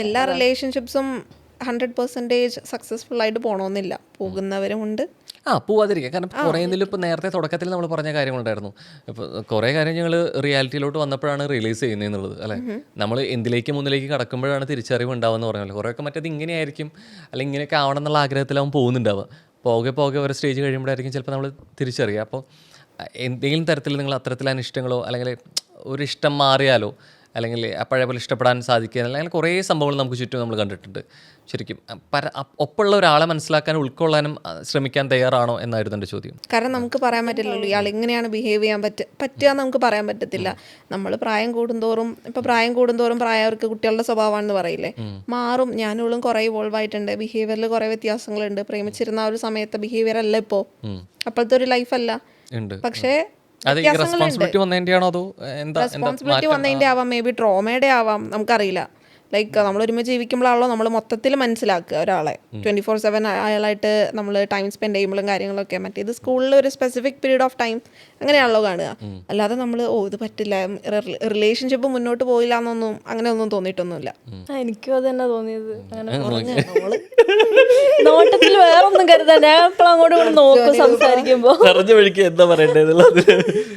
എല്ലാ റിലേഷൻഷിപ്സും hundred percentage successful ആയിട്ട് പോകണമെന്നില്ല പോകുന്നവരുമുണ്ട്. ആ പോവാതിരിക്കുക കാരണം കുറേതിലും ഇപ്പോൾ നേരത്തെ തുടക്കത്തിൽ നമ്മൾ പറഞ്ഞ കാര്യങ്ങളുണ്ടായിരുന്നു. ഇപ്പോൾ കുറേ കാര്യം ഞങ്ങൾ റിയാലിറ്റിയിലോട്ട് വന്നപ്പോഴാണ് റിലീസ് ചെയ്യുന്നത് എന്നുള്ളത് അല്ലേ നമ്മൾ എന്തിലേക്ക് മുന്നിലേക്ക് കടക്കുമ്പോഴാണ് തിരിച്ചറിവ് ഉണ്ടാവുമെന്ന് പറഞ്ഞല്ലോ. കുറേയൊക്കെ മറ്റേത് ഇങ്ങനെയായിരിക്കും. അല്ലെങ്കിൽ ഇങ്ങനെയൊക്കെ ആവണം എന്നുള്ള ആഗ്രഹത്തിലാവും പോകുന്നുണ്ടാവുക. പോകെ പോകെ ഒരു സ്റ്റേജ് കഴിയുമ്പോഴായിരിക്കും ചിലപ്പോൾ നമ്മൾ തിരിച്ചറിയുക. അപ്പോൾ എന്തെങ്കിലും തരത്തിൽ നിങ്ങൾ അത്തരത്തിൽ ഇഷ്ടങ്ങളോ അല്ലെങ്കിൽ ഒരു ഇഷ്ടം മാറിയാലോ അല്ലെങ്കിൽ പഴയ പോലെ ഇഷ്ടപ്പെടാൻ സാധിക്കുക അല്ലെങ്കിൽ കുറേ സംഭവങ്ങൾ നമുക്ക് ചുറ്റും നമ്മൾ കണ്ടിട്ടുണ്ട്. ശരിക്കും പര ഒപ്പുള്ള ഒരാളെ മനസ്സിലാക്കാൻ ഉൾക്കൊള്ളാനും ശ്രമിക്കാൻ തയ്യാറാണോ എന്നായിരുന്നു എന്റെ ചോദ്യം. കാരണം നമുക്ക് പറയാൻ പറ്റില്ലല്ലോ ഇയാൾ ഇങ്ങനെയാണ് ബിഹേവ് ചെയ്യാൻ പറ്റുക പറ്റുക നമുക്ക് പറയാൻ പറ്റത്തില്ല. നമ്മൾ പ്രായം കൂടുന്തോറും ഇപ്പൊ പ്രായം കൂടുന്തോറും പ്രായവർക്ക് കുട്ടികളുടെ സ്വഭാവമാണെന്ന് പറയില്ലേ? മാറും. ഞാനിവളും കുറേ ഇവോൾവ് ആയിട്ടുണ്ട്. ബിഹേവിയറിൽ കുറേ വ്യത്യാസങ്ങളുണ്ട്. പ്രേമിച്ചിരുന്ന ആ ഒരു സമയത്തെ ബിഹേവിയർ അല്ല ഇപ്പോൾ അപ്പോഴത്തെ ഒരു ലൈഫല്ല പക്ഷേ അത് ഈ റെസ്പോൺസിബിലിറ്റി വന്നതിന്റെ അതോ എന്താ റെസ്പോൺസിബിലിറ്റി വന്നതിന്റെ ആവാം മേ ബി ട്രോമയുടെ ആവാം നമുക്കറിയില്ല. ലൈക്ക് നമ്മൾ ഒരുമിച്ച് ജീവിക്കുമ്പോഴാണല്ലോ നമ്മൾ മൊത്തത്തിൽ മനസ്സിലാക്കുക ഒരാളെ. ട്വന്റി ഫോർ സെവൻ അയാളായിട്ട് നമ്മൾ ടൈം സ്പെൻഡ് ചെയ്യുമ്പോഴും കാര്യങ്ങളൊക്കെ. മറ്റേത് സ്കൂളിൽ ഒരു സ്പെസിഫിക് പീരീഡ് ഓഫ് ടൈം അങ്ങനെയാണല്ലോ കാണുക. അല്ലാതെ നമ്മൾ ഓ ഇത് പറ്റില്ല. റിലേഷൻഷിപ്പ് മുന്നോട്ട് പോയില്ല എന്നൊന്നും അങ്ങനെ ഒന്നും തോന്നിയിട്ടൊന്നുമില്ല എനിക്കും അത് തന്നെ തോന്നിയത് നോട്ടത്തിൽ വേറൊന്നും കരുതാൻ ഞാൻ എപ്പോഴും അങ്ങോട്ടും സംസാരിക്കുമ്പോൾ നോക്കും സംസാരിക്കുമ്പോൾ എന്താ പറയണ്ടേന്നുള്ളത്